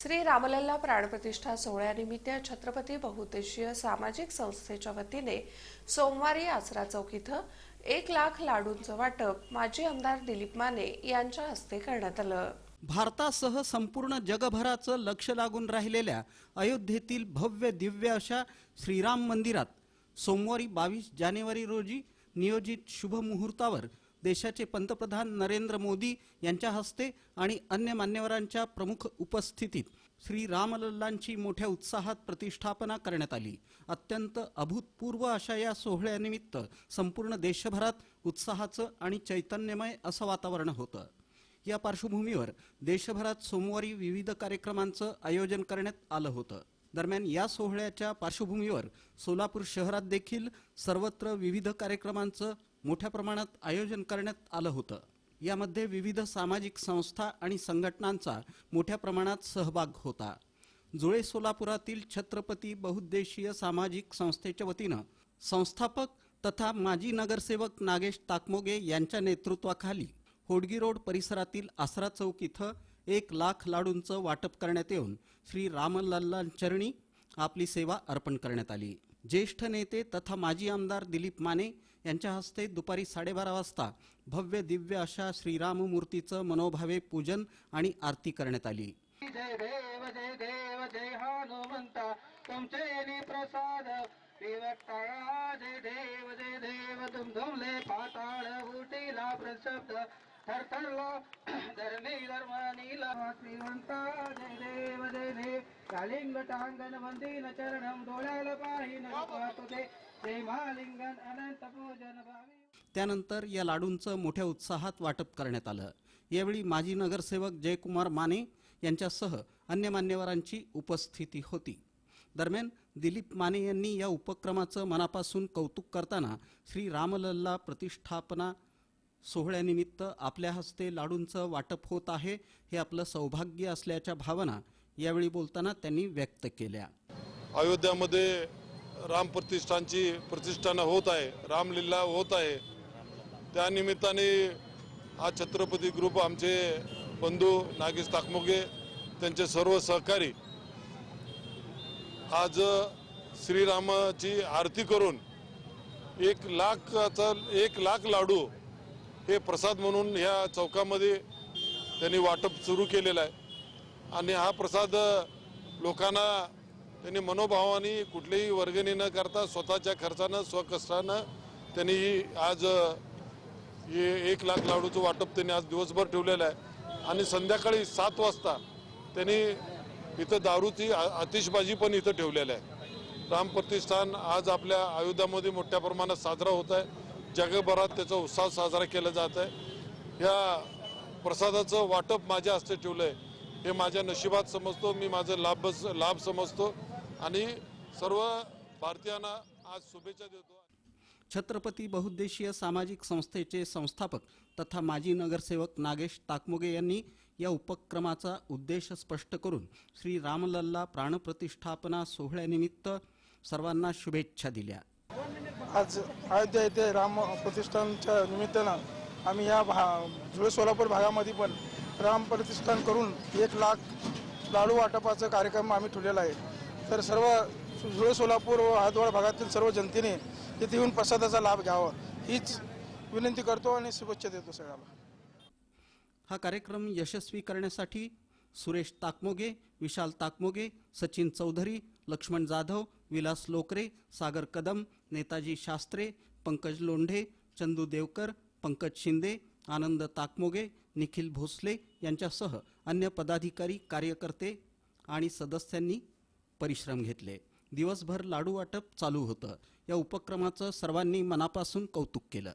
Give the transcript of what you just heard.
श्री रामलल्ला प्राणप्रतिष्ठा सोहळ्यानिमित्त छत्रपती बहुउद्देशीय सामाजिक संस्थेच्या वतीने सोमवारी आसरा चौक इथं एक लाख लाडूंचं वाटप माजी आमदार दिलीप माने यांच्या हस्ते करण्यात आलं. भारतासह संपूर्ण जगभराचं लक्ष लागून राहिलेल्या अयोध्येतील भव्य दिव्य अशा श्रीराम मंदिरात सोमवारी बावीस जानेवारी रोजी नियोजित शुभ मुहूर्तावर देशाचे पंतप्रधान नरेंद्र मोदी यांच्या हस्ते आणि अन्य मान्यवरांच्या प्रमुख उपस्थितीत श्री रामलल्लांची मोठ्या उत्साहात प्रतिष्ठापना करण्यात आली. अत्यंत अभूतपूर्व अशा या सोहळ्यानिमित्त संपूर्ण देशभरात उत्साहाचं आणि चैतन्यमय असं वातावरण होतं. या पार्श्वभूमीवर देशभरात सोमवारी विविध कार्यक्रमांचं आयोजन करण्यात आलं होतं. दरम्यान या सोहळ्याच्या पार्श्वभूमीवर सोलापूर शहरात देखील सर्वत्र विविध कार्यक्रमांचं मोठ्या प्रमाणात आयोजन करण्यात आलं होतं. यामध्ये विविध सामाजिक संस्था आणि संघटनांचा मोठ्या प्रमाणात सहभाग होता. जुळे सोलापुरातील छत्रपती बहुद्देशीय सामाजिक संस्थेच्या वतीनं संस्थापक तथा माजी नगरसेवक नागेश ताकमोगे यांच्या नेतृत्वाखाली होडगी रोड परिसरातील आसरा चौक इथं एक लाख लाडूंचं वाटप करण्यात येऊन श्री रामलल्लांचरणी आपली सेवा अर्पण करण्यात आली. ज्येष्ठ नेते तथा माजी आमदार दिलीप माने यांच्या हस्ते दुपारी साडेबारा वाजता भव्य दिव्य अशा श्रीराम मूर्तीचं मनोभावे पूजन आणि आरती करण्यात आली. जय देव जय देव जय हनुमंता तुमचे प्रसाद. जय देव जय देव तुम धुमले पाताळ उटीला प्रशब्द. थरथरलो धरणी धर्म नीला श्रीमंता जय देव जय देव कालिंग टांगण वंदीन चरणम डोळ्याला पाहिन ते जय महालिंगन अनंत पूजन भावी. त्यानंतर या लाडूंचं मोठ्या उत्साहात वाटप करण्यात आलं. यावेळी माजी नगरसेवक जयकुमार माने यांच्यासह अन्य मान्यवरांची उपस्थिती होती. दरम्यान दिलीप माने यांनी या उपक्रमाचं मनापासून कौतुक करताना श्री रामलल्ला प्रतिष्ठापना सोहळ्यानिमित्त आपल्या हस्ते लाडूंचं वाटप होत आहे हे आपलं सौभाग्य असल्याच्या भावना यावेळी बोलताना त्यांनी व्यक्त केल्या. अयोध्यामध्ये राम प्रतिष्ठानची प्रतिष्ठाना होत आहे रामलीला होत आहे. त्यानिमित्ताने हा छत्रपती ग्रुप आमचे बंधू नागेश ताकमोगे त्यांचे सर्व सहकारी आज श्रीरामाची आरती करून एक लाखाचा एक लाख लाडू हे प्रसाद म्हणून ह्या चौकामध्ये त्यांनी वाटप सुरू केलेलं आहे. आणि हा प्रसाद लोकांना त्यांनी मनोभावाने कुठलीही वर्गणी न करता स्वतःच्या खर्चानं स्वकष्टानं त्यांनी ही आज हे एक लाख लाडूचं वाटप त्यांनी आज दिवसभर ठेवलेलं आहे. आणि संध्याकाळी सात वाजता त्यांनी इथं दारूची आतिषबाजी पण इथं ठेवलेलं आहे. राम प्रतिष्ठान आज आपल्या अयोध्यामध्ये मोठ्या प्रमाणात साजरा होत आहे. जगभरात त्याचा उत्साह साजरा केला जात आहे. या प्रसादाचं वाटप माझ्या हस्ते ठेवलं आहे हे माझ्या नशिबात समजतो मी माझं लाभ लाभ समजतो आणि सर्व भारतीयांना आज शुभेच्छा देतो. छत्रपती बहुद्देशीय सामाजिक संस्थेचे संस्थापक तथा माजी नगरसेवक नागेश ताकमोगे यांनी या उपक्रमाचा उद्देश स्पष्ट करून श्री रामलल्ला प्राणप्रतिष्ठापना सोहळ्यानिमित्त सर्वांना शुभेच्छा दिल्या. आज अयोध्या येथे राम प्रतिष्ठानच्या निमित्तानं आम्ही या भा धुळे सोलापूर भागामध्ये पण राम प्रतिष्ठान करून एक लाख लाडू वाटपाचा कार्यक्रम आम्ही ठेवलेला आहे. तर सर्व धुळे सोलापूर व हातवाड भागातील सर्व जनतेने तिथे येऊन प्रसादाचा लाभ घ्यावा हीच विनंती करतो आणि शुभेच्छा देतो सगळ्याला हा कार्यक्रम यशस्वी करण्यासाठी सुरेश ताकमोगे विशाल ताकमोगे सचिन चौधरी लक्ष्मण जाधव विलास लोकरे सागर कदम नेताजी शास्त्रे पंकज लोंढे चंदू देवकर पंकज शिंदे आनंद ताकमोगे निखिल भोसले यांच्यासह अन्य पदाधिकारी कार्यकर्ते आणि सदस्यांनी परिश्रम घेतले. दिवसभर लाडू वाटप चालू होतं. या उपक्रमाचं सर्वांनी मनापासून कौतुक केलं.